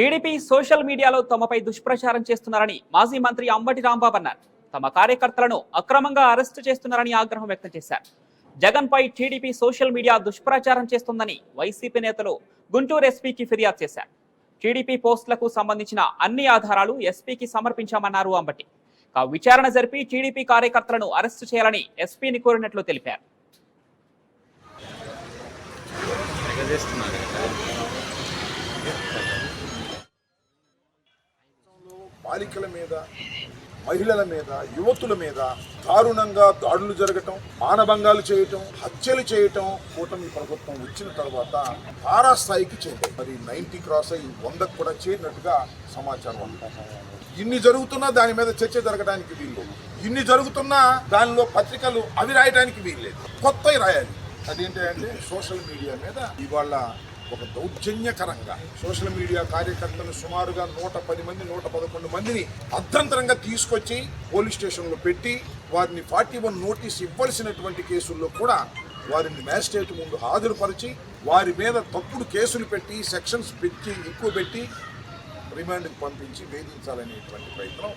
TDP social మీడియాలో తమపై దుష్ప్రచారం చేస్తున్నారని మాజీ మంత్రి అంబటి రాంబాబు అన్నారు తమ కార్యకర్తలను అక్రమంగా అరెస్టు చేస్తున్నారని ఆగ్రహం వ్యక్తం చేశారు. జగన్ పై టీడీపీ సోషల్ మీడియా దుష్ప్రచారం చేస్తుందని వైసీపీ నేతలు గుంటూరు ఎస్పీకి ఫిర్యాదు చేశారు. టీడీపీ పోస్టులకు సంబంధించిన అన్ని ఆధారాలు ఎస్పీకి సమర్పించామన్నారు అంబటి. విచారణ జరిపి టీడీపీ కార్యకర్తలను అరెస్టు చేయాలని ఎస్పీని కోరినట్లు తెలిపారు. బాలికల మీద మహిళల మీద యువతుల మీద దారుణంగా దాడులు జరగటం మానభంగాలు చేయటం హత్యలు చేయటం కూటమి ప్రభుత్వం వచ్చిన తర్వాత తారాస్థాయికి చేరాయి మరి నైన్టీ క్రాస్ అయ్యి వందకు కూడా చేరినట్టుగా సమాచారం అంటారు ఇన్ని జరుగుతున్నా దాని మీద చర్చ జరగడానికి వీలు ఇన్ని జరుగుతున్నా దానిలో పత్రికలు అవి రాయడానికి వీల్లేదు. కొత్తవి రాయాలి. అదేంటంటే సోషల్ మీడియా మీద ఇవాళ ఒక దౌర్జన్యకరంగా సోషల్ మీడియా కార్యకర్తలు సుమారుగా నూట పది మంది నూట పదకొండు మందిని అర్ధంతరంగా తీసుకొచ్చి పోలీస్ స్టేషన్లో పెట్టి వారిని ఫార్టీ వన్ నోటీస్ ఇవ్వాల్సినటువంటి కేసుల్లో కూడా వారిని మ్యాజిస్ట్రేట్ ముందు హాజరుపరిచి వారి మీద తప్పుడు కేసులు పెట్టి సెక్షన్స్ పెట్టి ఎక్కువ పెట్టి రిమాండ్కి పంపించి వేధించాలనేటువంటి ప్రయత్నం